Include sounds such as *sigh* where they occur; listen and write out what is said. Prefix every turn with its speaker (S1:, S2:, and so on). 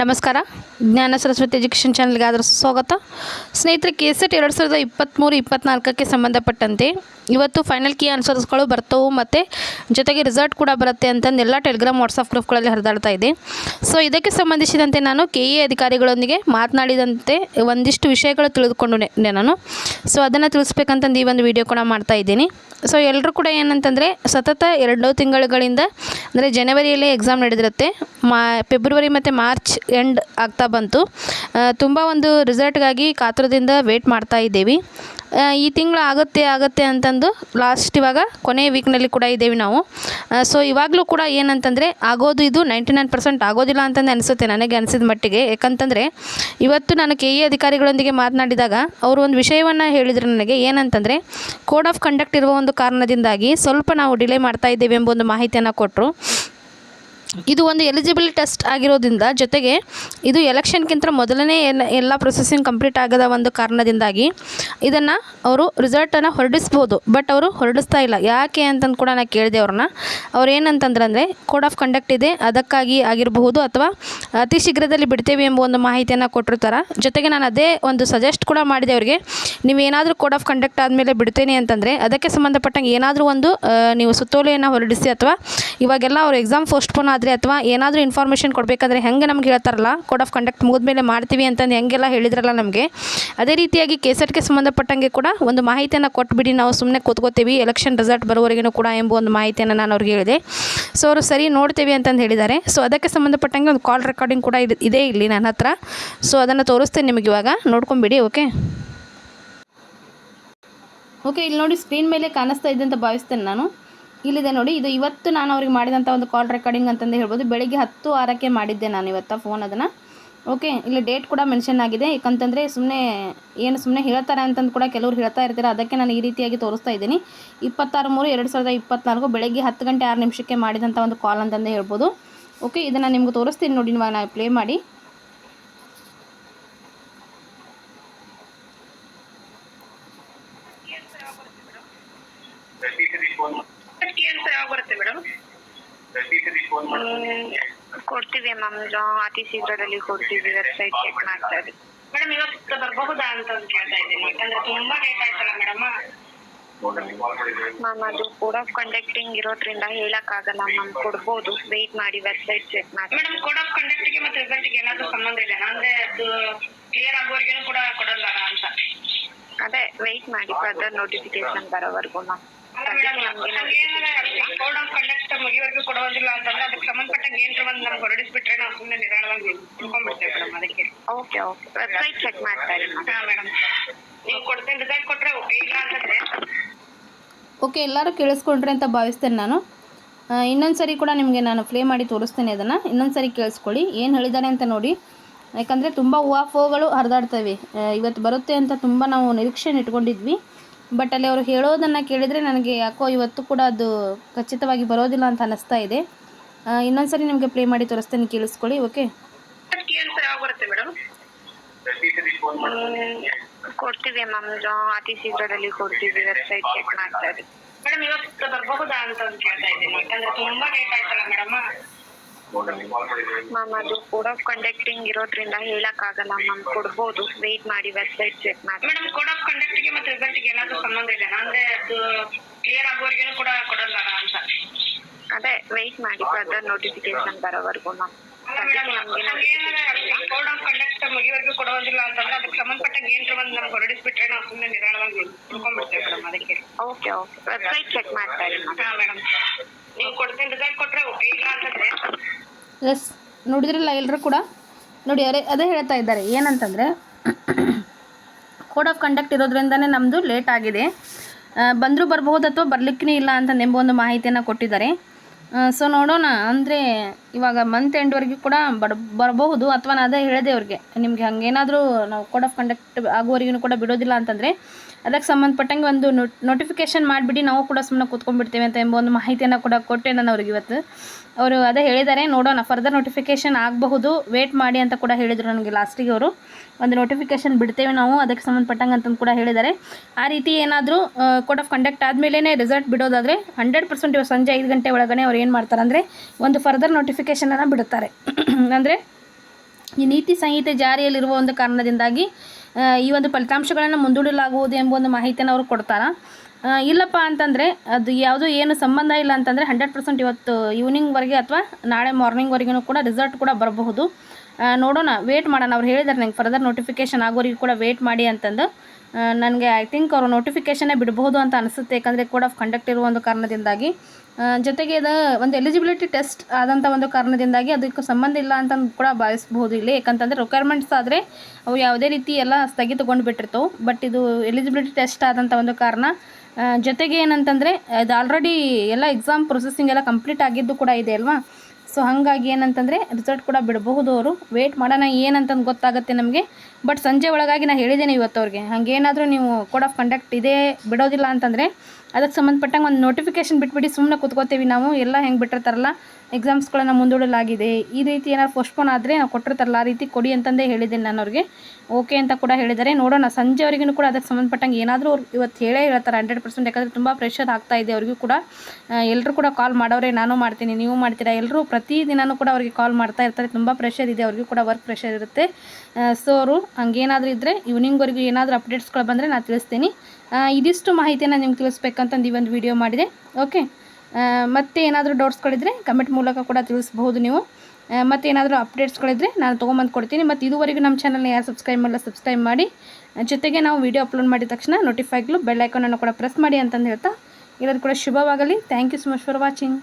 S1: ನಮಸ್ಕಾರ. ಜ್ಞಾನ ಸರಸ್ವತಿ ಎಜುಕೇಷನ್ ಚಾನಲ್ಗೆ ಆದರೂ ಸ್ವಾಗತ. ಸ್ನೇಹಿತರೆ ಕೆ ಸೆಟ್ ಎರಡು ಸಾವಿರದ ಇಪ್ಪತ್ತ್ಮೂರು ಇಪ್ಪತ್ತ್ನಾಲ್ಕಕ್ಕೆ ಸಂಬಂಧಪಟ್ಟಂತೆ ಇವತ್ತು ಫೈನಲ್ ಕೀ ಆನ್ಸರ್ಸ್ಗಳು ಬರ್ತವೆ ಮತ್ತು ಜೊತೆಗೆ ರಿಸಲ್ಟ್ ಕೂಡ ಬರುತ್ತೆ ಅಂತಂದೆಲ್ಲ ಟೆಲಿಗ್ರಾಮ್ ವಾಟ್ಸಪ್ ಗ್ರೂಪ್ಗಳಲ್ಲಿ ಹರಿದಾಡ್ತಾ ಇದೆ. ಸೊ ಇದಕ್ಕೆ ಸಂಬಂಧಿಸಿದಂತೆ ನಾನು ಕೆ ಎ ಅಧಿಕಾರಿಗಳೊಂದಿಗೆ ಮಾತನಾಡಿದಂತೆ ಒಂದಿಷ್ಟು ವಿಷಯಗಳು ತಿಳಿದುಕೊಂಡು ನಾನು. ಸೊ ಅದನ್ನು ತಿಳಿಸ್ಬೇಕಂತಂದು ಈ ಒಂದು ವಿಡಿಯೋ ಕೂಡ ಮಾಡ್ತಾ ಇದ್ದೀನಿ. ಸೊ ಎಲ್ಲರೂ ಕೂಡ ಏನಂತಂದರೆ, ಸತತ ಎರಡು ತಿಂಗಳುಗಳಿಂದ ಅಂದರೆ ಜನವರಿಯಲ್ಲೇ ಎಕ್ಸಾಮ್ ನಡೆದಿರುತ್ತೆ ಮಾ ಫೆಬ್ರವರಿ ಮತ್ತು ಮಾರ್ಚ್ ಎಂಡ್ ಆಗ್ತಾ ಬಂತು. ತುಂಬ ಒಂದು ರಿಸಲ್ಟ್ಗಾಗಿ ಕಾತುರದಿಂದ ವೇಟ್ ಮಾಡ್ತಾ ಇದ್ದೀವಿ. ಈ ತಿಂಗಳು ಆಗುತ್ತೆ ಆಗುತ್ತೆ ಅಂತಂದು ಲಾಸ್ಟ್ ಇವಾಗ ಕೊನೆಯ ವೀಕ್ನಲ್ಲಿ ಕೂಡ ಇದ್ದೇವೆ ನಾವು. ಸೊ ಇವಾಗಲೂ ಕೂಡ ಏನಂತಂದರೆ ಆಗೋದು ಇದು ನೈಂಟಿ ನೈನ್ ಪರ್ಸೆಂಟ್ ಆಗೋದಿಲ್ಲ ಅಂತಂದು ಅನಿಸುತ್ತೆ ನನಗೆ ಅನಿಸಿದ ಮಟ್ಟಿಗೆ. ಯಾಕಂತಂದರೆ ಇವತ್ತು ನಾನು ಕೆ ಇ ಅಧಿಕಾರಿಗಳೊಂದಿಗೆ ಮಾತನಾಡಿದಾಗ ಅವರು ಒಂದು ವಿಷಯವನ್ನು ಹೇಳಿದರು ನನಗೆ. ಏನಂತಂದರೆ ಕೋಡ್ ಆಫ್ ಕಂಡಕ್ಟ್ ಇರುವ ಒಂದು ಕಾರಣದಿಂದಾಗಿ ಸ್ವಲ್ಪ ನಾವು ಡಿಲೇ ಮಾಡ್ತಾ ಇದ್ದೇವೆ ಎಂಬ ಒಂದು ಮಾಹಿತಿಯನ್ನು ಕೊಟ್ಟರು ಇದು ಒಂದು ಎಲಿಜಿಬಲ್ ಟೆಸ್ಟ್ ಆಗಿರೋದ್ರಿಂದ ಜೊತೆಗೆ ಇದು ಎಲೆಕ್ಷನ್ಗಿಂತ ಮೊದಲನೇ ಎಲ್ಲ ಎಲ್ಲ ಪ್ರೊಸೆಸಿಂಗ್ ಕಂಪ್ಲೀಟ್ ಆಗದ ಒಂದು ಕಾರಣದಿಂದಾಗಿ ಇದನ್ನು ಅವರು ರಿಸಲ್ಟನ್ನು ಹೊರಡಿಸ್ಬೋದು. ಬಟ್ ಅವರು ಹೊರಡಿಸ್ತಾ ಇಲ್ಲ. ಯಾಕೆ ಅಂತಂದು ಕೂಡ ನಾನು ಕೇಳಿದೆ ಅವ್ರನ್ನ. ಅವ್ರು ಏನಂತಂದ್ರೆ ಅಂದರೆ ಕೋಡ್ ಆಫ್ ಕಂಡಕ್ಟ್ ಇದೆ, ಅದಕ್ಕಾಗಿ ಆಗಿರಬಹುದು ಅಥವಾ ಅತಿ ಶೀಘ್ರದಲ್ಲಿ ಬಿಡ್ತೇವೆ ಎಂಬ ಒಂದು ಮಾಹಿತಿಯನ್ನು ಕೊಟ್ಟಿರ್ತಾರೆ. ಜೊತೆಗೆ ನಾನು ಅದೇ ಒಂದು ಸಜೆಸ್ಟ್ ಕೂಡ ಮಾಡಿದೆ ಅವರಿಗೆ. ನೀವೇನಾದರೂ ಕೋಡ್ ಆಫ್ ಕಂಡಕ್ಟ್ ಆದಮೇಲೆ ಬಿಡ್ತೇನೆ ಅಂತಂದರೆ, ಅದಕ್ಕೆ ಸಂಬಂಧಪಟ್ಟಂಗೆ ಏನಾದರೂ ಒಂದು ನೀವು ಸುತ್ತೋಲೆಯನ್ನು ಹೊರಡಿಸಿ ಅಥವಾ ಇವಾಗೆಲ್ಲ ಅವ್ರ ಎಕ್ಸಾಮ್ ಪೋಸ್ಟ್ಪೋನ್ ಆದರೆ ಅಥವಾ ಏನಾದರೂ ಇನ್ಫಾರ್ಮೇಷನ್ ಕೊಡಬೇಕಾದ್ರೆ ಹೆಂಗೆ ನಮ್ಗೆ ಹೇಳ್ತಾರಲ್ಲ ಕೋಡ್ ಆಫ್ ಕಂಡಕ್ಟ್ ಮುಗಿದ್ಮೇಲೆ ಮಾಡ್ತೀವಿ ಅಂತಂದು ಹೆಂಗೆಲ್ಲ ಹೇಳಿದ್ರಲ್ಲ ನಮಗೆ, ಅದೇ ರೀತಿಯಾಗಿ ಕೆಸೆಟ್ಗೆ ಸಂಬಂಧಪಟ್ಟಂಗೆ ಕೂಡ ಒಂದು ಮಾಹಿತಿಯನ್ನು ಕೊಟ್ಬಿಡಿ, ನಾವು ಸುಮ್ಮನೆ ಕೂತ್ಕೋತೀವಿ ಎಲೆಕ್ಷನ್ ರಿಸಲ್ಟ್ ಬರೋವರೆಗೂ ಕೂಡ ಎಂಬ ಒಂದು ಮಾಹಿತಿಯನ್ನು ನಾನು ಅವ್ರಿಗೆ ಹೇಳಿದೆ. ಸೊ ಅವರು ಸರಿ ನೋಡ್ತೀವಿ ಅಂತಂದು ಹೇಳಿದ್ದಾರೆ. ಸೊ ಅದಕ್ಕೆ ಸಂಬಂಧಪಟ್ಟಂಗೆ ಒಂದು ಕಾಲ್ ರೆಕಾರ್ಡಿಂಗ್ ಕೂಡ ಇದೆ- ಇಲ್ಲಿ ನನ್ನ ಹತ್ರ. ಸೊ ಅದನ್ನು ತೋರಿಸ್ತೇನೆ ನಿಮಗೆ ಇವಾಗ. ನೋಡ್ಕೊಂಬಿಡಿ ಓಕೆ ಓಕೆ ಇಲ್ಲಿ ನೋಡಿ ಸ್ಕ್ರೀನ್ ಮೇಲೆ ಕಾಣಿಸ್ತಾ ಇದೆ ಅಂತ ಭಾವಿಸ್ತೇನೆ ನಾನು. ಇಲ್ಲಿದೆ ನೋಡಿ, ಇದು ಇವತ್ತು ನಾನು ಅವ್ರಿಗೆ ಮಾಡಿದಂಥ ಒಂದು ಕಾಲ್ ರೆಕಾರ್ಡಿಂಗ್ ಅಂತಂದು ಹೇಳ್ಬೋದು. ಬೆಳಿಗ್ಗೆ ಹತ್ತು ಆರಕ್ಕೆ ಮಾಡಿದ್ದೆ ನಾನು ಇವತ್ತು ಫೋನ್ ಅದನ್ನು. ಓಕೆ ಇಲ್ಲಿ ಡೇಟ್ ಕೂಡ ಮೆನ್ಷನ್ ಆಗಿದೆ. ಯಾಕಂತಂದರೆ ಸುಮ್ಮನೆ ಏನು ಸುಮ್ಮನೆ ಹೇಳ್ತಾರೆ ಅಂತಂದು ಕೂಡ ಕೆಲವರು ಹೇಳ್ತಾ ಇರ್ತಾರೆ. ಅದಕ್ಕೆ ನಾನು ಈ ರೀತಿಯಾಗಿ ತೋರಿಸ್ತಾ ಇದ್ದೀನಿ. ಇಪ್ಪತ್ತಾರು ಮೂರು, ಎರಡು ಸಾವಿರದ ಇಪ್ಪತ್ನಾಲ್ಕು ಬೆಳಗ್ಗೆ ಹತ್ತು ಗಂಟೆ ಆರು ನಿಮಿಷಕ್ಕೆ ಮಾಡಿದಂಥ ಒಂದು ಕಾಲ್ ಅಂತಂದು ಹೇಳ್ಬೋದು. ಓಕೆ ಇದನ್ನು ನಿಮ್ಗೆ ತೋರಿಸ್ತೀನಿ ನೋಡಿ ಇವಾಗ ನಾನು ಪ್ಲೇ ಮಾಡಿ.
S2: ಅಂತ ಯಾವಾಗ ಬರುತ್ತೆ ಮೇಡಮ್
S3: ಕೊಡ್ತೀವಿ ಮ್ಯಾಮ್. ಅತಿ ಶೀಘ್ರದಲ್ಲಿ ಕೊಡ್ತೀವಿ ವೆಬ್ಸೈಟ್ ಚೆಕ್ ಮಾಡ್ತಾ ಇದ್ದೀವಿ.
S2: ಮೇಡಮ್ ಇವತ್ತು ಬರಬಹುದಾ ಅಂತ ಒಂದು ಕೇಳ್ತಾ ಇದ್ದೀನಿ. ಯಾಕಂದ್ರೆ ತುಂಬಾ ಲೇಟ್ ಆಯ್ತಲ್ಲ ಮೇಡಮ್.
S3: ಮ್ಯಾಮ್ ಅದು ಕೋಡ್ ಆಫ್ ಕಂಡಕ್ಟಿಂಗ್ ಇರೋದ್ರಿಂದ ಹೇಳಕ್ಕಾಗಲ್ಲ ಮ್ಯಾಮ್. ಕೊಡ್ಬೋದು. ವೆಯ್ಟ್ ಮಾಡಿ ವೆಬ್ಸೈಟ್ ಚೆಕ್ ಮಾಡಿ.
S2: ಮೇಡಮ್ ಕೋಡ್ ಆಫ್ ಕಂಡಕ್ಟ್ಗೆ ಮತ್ತೆ ರಿಸಲ್ಟ್ಗೆ ಏನಾದ್ರೂ ಸಂಬಂಧ ಇದೆ ಅಂದ್ರೆ ಅದು ಕ್ಲಿಯರ್ ಆಗೋವರೆಗೂ ಕೂಡ ಕೊಡಲ್ಲ ಅಂತ.
S3: ಅದೇ ವೆಯ್ಟ್ ಮಾಡಿ ಫರ್ದರ್ ನೋಟಿಫಿಕೇಶನ್ ಬರೋವರೆಗೂ ಮ್ಯಾಮ್.
S2: ಕೋಡ್ ಆಫ್ ಕಂಡಕ್ಟ್ ಮುಗಿವರೆಗೂ ಕೊಡೋದಿಲ್ಲ ಅಂತಂದ್ರೆ ಅದಕ್ಕೆ ಸಂಬಂಧಪಟ್ಟಂಗೆ ಏನ್ರ ಒಂದು ನಮ್ಗೆ ಹೊರಡಿಸ್ಬಿಟ್ರೆ ನಾವು ಸುಮ್ಮನೆ ನಿಧಾನವಾಗಿ ತಿಳ್ಕೊಂಡ್ಬಿಡ್ತೇವೆ ಮೇಡಮ್ ಅದಕ್ಕೆ.
S3: Okay okay. ವೆಬ್ಸೈಟ್ ಚೆಕ್ ಮಾಡ್ತಾ ಇರಿ ಮ್ಯಾಮ್
S2: ಮೇಡಮ್. ನೀವು ಕೊಡ್ತೇನೆ ರಿಸಲ್ಟ್ ಕೊಟ್ರೆ ಓಕೆ ಇಲ್ಲ ಅಂತಂದ್ರೆ?
S1: ಓಕೆ ಎಲ್ಲರೂ ಕೇಳಿಸ್ಕೊಂಡ್ರೆ ಅಂತ ಭಾವಿಸ್ತೇನೆ ನಾನು. ಇನ್ನೊಂದು ಸರಿ ಕೂಡ ನಿಮಗೆ ನಾನು ಪ್ಲೇ ಮಾಡಿ ತೋರಿಸ್ತೇನೆ ಅದನ್ನು. ಇನ್ನೊಂದು ಸರಿ ಕೇಳಿಸ್ಕೊಳ್ಳಿ. ಏನು ಹೇಳಿದ್ದಾರೆ ಅಂತ ನೋಡಿ. ಯಾಕಂದರೆ ತುಂಬ ಹೂವಾಫೋಗಳು ಹರಿದಾಡ್ತವೆ. ಆ, ಇವತ್ತು ಬರುತ್ತೆ ಅಂತ ತುಂಬ ನಾವು ನಿರೀಕ್ಷೆ ಇಟ್ಕೊಂಡಿದ್ವಿ. ಬಟ್ ಅಲ್ಲಿ ಅವರು ಹೇಳೋದನ್ನು ಕೇಳಿದರೆ ನನಗೆ ಯಾಕೋ ಇವತ್ತು ಕೂಡ ಅದು ಖಚಿತವಾಗಿ ಬರೋದಿಲ್ಲ ಅಂತ ಅನ್ನಿಸ್ತಾ ಇದೆ. ಇನ್ನೊಂದು ಸರಿ ನಿಮಗೆ ಪ್ಲೇ ಮಾಡಿ ತೋರಿಸ್ತೇನೆ, ಕೇಳಿಸ್ಕೊಳ್ಳಿ ಓಕೆ
S3: ಕೊಡ್ತೀವಿ ಮ್ಯಾಮ್ ಅತಿ ಶೀಘ್ರದಲ್ಲಿ ಕೊಡ್ತೀವಿ ವೆಬ್ಸೈಟ್ ಚೆಕ್ ಮಾಡ್ತಾ ಇದ್ದೀವಿ
S2: ಮೇಡಮ್ ಇವತ್ತು ಬರಬಹುದಾ ಅಂತ ಕೇಳ್ತಾ ಇದ್ದೀನಿ, ಯಾಕಂದ್ರೆ ತುಂಬಾ ಲೇಟ್ ಆಯ್ತಲ್ಲ ಮೇಡಮ್
S3: ಮ್ಯಾಮ್ ಅದು ಕೋಡ್ ಆಫ್ ಕಂಡಕ್ಟಿಂಗ್ ಇರೋದ್ರಿಂದ ಹೇಳಕ್ಕಾಗಲ್ಲ ಮ್ಯಾಮ್ ಕೊಡ್ಬೋದು. ವೆಯ್ಟ್ ಮಾಡಿ ವೆಬ್ಸೈಟ್ ಚೆಕ್ ಮಾಡಿ.
S2: ಮೇಡಮ್ ಕೋಡ್ ಆಫ್ ಕಂಡಕ್ಟ್ಗೆ ಮತ್ತೆ ರಿಸಲ್ಟ್ಗೆ ಏನಾದ್ರು ಸಂಬಂಧ ಇದೆ ಅಂದ್ರೆ ಅದು ಕ್ಲಿಯರ್ ಆಗೋವರೆಗೂ ಕೂಡ ಕೊಡಲ್ಲ ಅಂತ
S3: ಅದೇ ವೆಯ್ಟ್ ಮಾಡಿ ಫರ್ದರ್ ನೋಟಿಫಿಕೇಶನ್ ಬರೋವರೆಗೂ ಮ್ಯಾಮ್
S2: ಕೋಡ್ ಆಫ್ ಕಂಡಕ್ಟ್ ಮುಗಿವರೆಗೂ ಕೊಡೋದಿಲ್ಲ ಅಂತಂದ್ರೆ ಅದಕ್ಕೆ ಸಂಬಂಧಪಟ್ಟಂಗೆ ಏನ್ರ ಒಂದು ನಮ್ಗೆ ಹೊರಡಿಸ್ಬಿಟ್ರೆ ನಾವು ಸುಮ್ಮನೆ ನಿರಾಳವಾಗಿ ತಿಳ್ಕೊಂಡ್ಬಿಡ್ತೇವೆ ಮೇಡಮ್ ಅದಕ್ಕೆ.
S3: ಓಕೆ ಓಕೆ ವೆಬ್ಸೈಟ್ ಚೆಕ್ ಮಾಡ್ತಾ ಇರಿ
S2: ಮೇಡಮ್
S1: ಎಸ್ ನೋಡಿದ್ರಲ್ಲ ಎಲ್ಲರೂ ಕೂಡ? ನೋಡಿ ಅರೆ ಅದೇ ಹೇಳ್ತಾ ಇದ್ದಾರೆ. ಏನಂತಂದರೆ ಕೋಡ್ ಆಫ್ ಕಂಡಕ್ಟ್ ಇರೋದ್ರಿಂದನೇ ನಮ್ಮದು ಲೇಟ್ ಆಗಿದೆ. ಬಂದರೂ ಬರಬಹುದು ಅಥವಾ ಬರ್ಲಿಕ್ಕೇ ಇಲ್ಲ ಅಂತ ಎಂಬ ಒಂದು ಮಾಹಿತಿಯನ್ನು ಕೊಟ್ಟಿದ್ದಾರೆ. ಸೊ ನೋಡೋಣ. ಅಂದರೆ, ಇವಾಗ ಮಂತ್ ಎಂಡ್ವರೆಗೂ ಕೂಡ ಬರ್, ಬರಬಹುದು. ಅಥವಾ ನಾನು ಅದೇ ಹೇಳಿದೆ ಅವ್ರಿಗೆ. ನಿಮಗೆ ಹಂಗೇನಾದರೂ ನಾವು ಕೋಡ್ ಆಫ್ ಕಂಡಕ್ಟ್ ಆಗುವವರೆಗೂ ಕೂಡ ಬಿಡೋದಿಲ್ಲ ಅಂತಂದರೆ ಅದಕ್ಕೆ ಸಂಬಂಧಪಟ್ಟಂಗೆ ಒಂದು ನೋಟಿಫಿಕೇಶನ್ ಮಾಡಿಬಿಡಿ, ನಾವು ಕೂಡ ಸುಮ್ಮನೆ ಕೂತ್ಕೊಂಡ್ಬಿಡ್ತೇವೆ ಅಂತ ಎಂಬ ಒಂದು ಮಾಹಿತಿಯನ್ನು ಕೂಡ ಕೊಟ್ಟೆ ನಾನು ಅವ್ರಿಗೆ ಇವತ್ತು. ಅವರು ಅದೇ ಹೇಳಿದ್ದಾರೆ ನೋಡೋಣ ಫರ್ದರ್ ನೋಟಿಫಿಕೇಶನ್ ಆಗಬಹುದು ವೇಟ್ ಮಾಡಿ ಅಂತ ಕೂಡ ಹೇಳಿದರು ನನಗೆ ಲಾಸ್ಟಿಗೆ ಅವರು. ಒಂದು ನೋಟಿಫಿಕೇಶನ್ ಬಿಡ್ತೇವೆ ನಾವು, ಅದಕ್ಕೆ ಸಂಬಂಧಪಟ್ಟಂಗೆ ಅಂತಂದು ಕೂಡ ಹೇಳಿದ್ದಾರೆ ಆ ರೀತಿ ಏನಾದರೂ ಕೋಡ್ ಆಫ್ ಕಂಡಕ್ಟ್ ಆದಮೇಲೆ ರಿಸಲ್ಟ್ ಬಿಡೋದಾದರೆ ಹಂಡ್ರೆಡ್ ಪರ್ಸೆಂಟ್ ಇವಾಗ ಸಂಜೆ ಐದು ಗಂಟೆ ಒಳಗಡೆ ಅವ್ರು ಏನು ಮಾಡ್ತಾರೆ ಅಂದರೆ, ಒಂದು ಫರ್ದರ್ ನೋಟಿಫಿಕೇಷನನ್ನು ಬಿಡುತ್ತಾರೆ. *clears throat* ಅಂದರೆ, ಈ ನೀತಿ ಸಂಹಿತೆ ಜಾರಿಯಲ್ಲಿರುವ ಒಂದು ಕಾರಣದಿಂದಾಗಿ ಈ ಒಂದು ಫಲಿತಾಂಶಗಳನ್ನು ಮುಂದೂಡಲಾಗುವುದು ಎಂಬ ಒಂದು ಮಾಹಿತಿಯನ್ನು ಅವರು ಕೊಡ್ತಾರೆ? ಇಲ್ಲಪ್ಪ ಅಂತಂದರೆ ಅದು ಯಾವುದೋ ಏನು ಸಂಬಂಧ ಇಲ್ಲ ಅಂತಂದರೆ ಹಂಡ್ರೆಡ್ ಪರ್ಸೆಂಟ್ ಇವತ್ತು ಈವ್ನಿಂಗ್ವರೆಗೆ ಅಥವಾ ನಾಳೆ ಮಾರ್ನಿಂಗ್ವರೆಗೂ ಕೂಡ ರಿಸಲ್ಟ್ ಕೂಡ ಬರಬಹುದು. ನೋಡೋಣ ವೇಟ್ ಮಾಡೋಣ. ಅವ್ರು ಹೇಳಿದ್ದಾರೆ ನಂಗೆ ಫರ್ದರ್ ನೋಟಿಫಿಕೇಶನ್ ಆಗೋರಿಗೆ ಕೂಡ ವೇಟ್ ಮಾಡಿ ಅಂತಂದು. ನನಗೆ ಐ ಥಿಂಕ್ ಅವರು ನೋಟಿಫಿಕೇಷನ್ನೇ ಬಿಡಬಹುದು ಅಂತ ಅನಿಸುತ್ತೆ. ಯಾಕಂದರೆ ಕೋಡ್ ಆಫ್ ಕಂಡಕ್ಟ್ ಇರುವ ಒಂದು ಕಾರಣದಿಂದಾಗಿ. ಜೊತೆಗೆ ಇದು ಒಂದು ಎಲಿಜಿಬಿಲಿಟಿ ಟೆಸ್ಟ್ ಆದಂಥ ಒಂದು ಕಾರಣದಿಂದಾಗಿ ಅದಕ್ಕೆ ಸಂಬಂಧ ಇಲ್ಲ ಅಂತ ಕೂಡ ಭಾವಿಸ್ಬೋದು ಇಲ್ಲಿ. ಯಾಕಂತಂದರೆ ರಿಕ್ವೈರ್ಮೆಂಟ್ಸ್ ಆದರೆ ಅವು ಯಾವುದೇ ರೀತಿ ಎಲ್ಲ ಸ್ಥಗಿತಗೊಂಡು ಬಿಟ್ಟಿರ್ತವೆ. ಬಟ್ ಇದು ಎಲಿಜಿಬಿಲಿಟಿ ಟೆಸ್ಟ್ ಆದಂಥ ಒಂದು ಕಾರಣ. ಜೊತೆಗೆ ಏನಂತಂದರೆ, ಇದು ಆಲ್ರೆಡಿ ಎಲ್ಲ ಎಕ್ಸಾಮ್ ಪ್ರೊಸೆಸಿಂಗ್ ಎಲ್ಲ ಕಂಪ್ಲೀಟ್ ಆಗಿದ್ದು ಕೂಡ ಇದೆ ಅಲ್ವಾ? ಸೊ ಹಾಗಾಗಿ ಏನಂತಂದರೆ ರಿಸಲ್ಟ್ ಕೂಡ ಬಿಡಬಹುದು ಅವರು. ವೇಟ್ ಮಾಡೋಣ, ಏನಂತಂದು ಗೊತ್ತಾಗುತ್ತೆ ನಮಗೆ. ಬಟ್ ಸಂಜೆ ಒಳಗಾಗಿ ನಾನು ಹೇಳಿದ್ದೇನೆ ಇವತ್ತು ಅವ್ರಿಗೆ. ಹಾಗೇನಾದರೂ ನೀವು ಕೋಡ್ ಆಫ್ ಕಂಡಕ್ಟ್ ಇದೇ ಬಿಡೋದಿಲ್ಲ ಅಂತಂದರೆ ಅದಕ್ಕೆ ಸಂಬಂಧಪಟ್ಟಂಗೆ ಒಂದು ನೋಟಿಫಿಕೇಶನ್ ಬಿಟ್ಬಿಟ್ಟು ಸುಮ್ಮನೆ ಕೂತ್ಕೋತೀವಿ ನಾವು. ಎಲ್ಲ ಹೆಂಗೆ ಬಿಟ್ಟಿರ್ತಾರಲ್ಲ ಎಕ್ಸಾಮ್ಸ್ಗಳನ್ನು ಮುಂದೂಡಲಾಗಿದೆ. ಈ ರೀತಿ ಏನಾದ್ರು ಪೋಸ್ಟ್ಪೋನ್ ಆದರೆ ನಾವು ಕೊಟ್ಟಿರ್ತಾರಲ್ಲ, ಆ ರೀತಿ ಕೊಡಿ ಅಂತಂದೇ ಹೇಳಿದ್ದೀನಿ ನಾನು ಅವ್ರಿಗೆ. ಓಕೆ ಅಂತ ಕೂಡ ಹೇಳಿದ್ದಾರೆ. ನೋಡೋಣ ಸಂಜೆವರೆಗೂ ಕೂಡ ಅದಕ್ಕೆ ಸಂಬಂಧಪಟ್ಟಂಗೆ ಏನಾದರೂ ಅವ್ರು ಇವತ್ತು ಹೇಳೇ ಹೇಳ್ತಾರೆ ಹಂಡ್ರೆಡ್ ಪರ್ಸೆಂಟ್ ಯಾಕಂದರೆ ತುಂಬ ಪ್ರೆಷರ್ ಆಗ್ತಾ ಇದೆ ಅವ್ರಿಗೂ ಕೂಡ. ಎಲ್ಲರೂ ಕೂಡ ಕಾಲ್ ಮಾಡೋರೆ, ನಾನು ಮಾಡ್ತೀನಿ, ನೀವು ಮಾಡ್ತೀರಾ? ಎಲ್ಲರೂ ಪ್ರತಿ ದಿನವೂ ಕೂಡ ಅವ್ರಿಗೆ ಕಾಲ್ ಮಾಡ್ತಾ ಇರ್ತಾರೆ. ತುಂಬ ಪ್ರೆಷರ್ ಇದೆ, ಅವ್ರಿಗೂ ಕೂಡ ವರ್ಕ್ ಪ್ರೆಷರ್ ಇರುತ್ತೆ. ಸೊ ಅವರು ಹಂಗೇನಾದರೂ ಇದ್ದರೆ ಈವ್ನಿಂಗ್ವರೆಗೂ ಏನಾದರೂ ಅಪ್ಡೇಟ್ಸ್ಗಳು ಬಂದರೆ ನಾನು ತಿಳಿಸ್ತೀನಿ. ಇದಿಷ್ಟು ಮಾಹಿತಿಯನ್ನು ನಿಮ್ಗೆ ತಿಳಿಸ್ಬೇಕಂತಂದು ಈ ಒಂದು ವಿಡಿಯೋ ಮಾಡಿದೆ. ಓಕೆ ಮತ್ತೆ ಏನಾದರೂ ಡೌಟ್ಸ್ಗಳಿದ್ರೆ ಕಮೆಂಟ್ ಮೂಲಕ ಕೂಡ ತಿಳಿಸ್ಬಹುದು ನೀವು. ಮತ್ತು ಏನಾದರೂ ಅಪ್ಡೇಟ್ಸ್ಗಳಿದ್ರೆ ನಾನು ತೊಗೊಂಬಂದು ಕೊಡ್ತೀನಿ. ಮತ್ತು ಇದುವರೆಗೂ ನಮ್ಮ ಚಾನಲ್ನ ಯಾರು ಸಬ್ಸ್ಕ್ರೈಬ್ ಮಾಡಲ್ಲ ಸಬ್ಸ್ಕ್ರೈಬ್ ಮಾಡಿ. ಜೊತೆಗೆ ನಾವು ವಿಡಿಯೋ ಅಪ್ಲೋಡ್ ಮಾಡಿದ ತಕ್ಷಣ ನೋಟಿಫೈಗ್ಲು ಬೆಲ್ ಕೂಡ ಪ್ರೆಸ್ ಮಾಡಿ ಅಂತಂದು ಹೇಳ್ತಾ, ಎಲ್ಲರೂ ಕೂಡ ಶುಭವಾಗಲಿ. Thank you so much for watching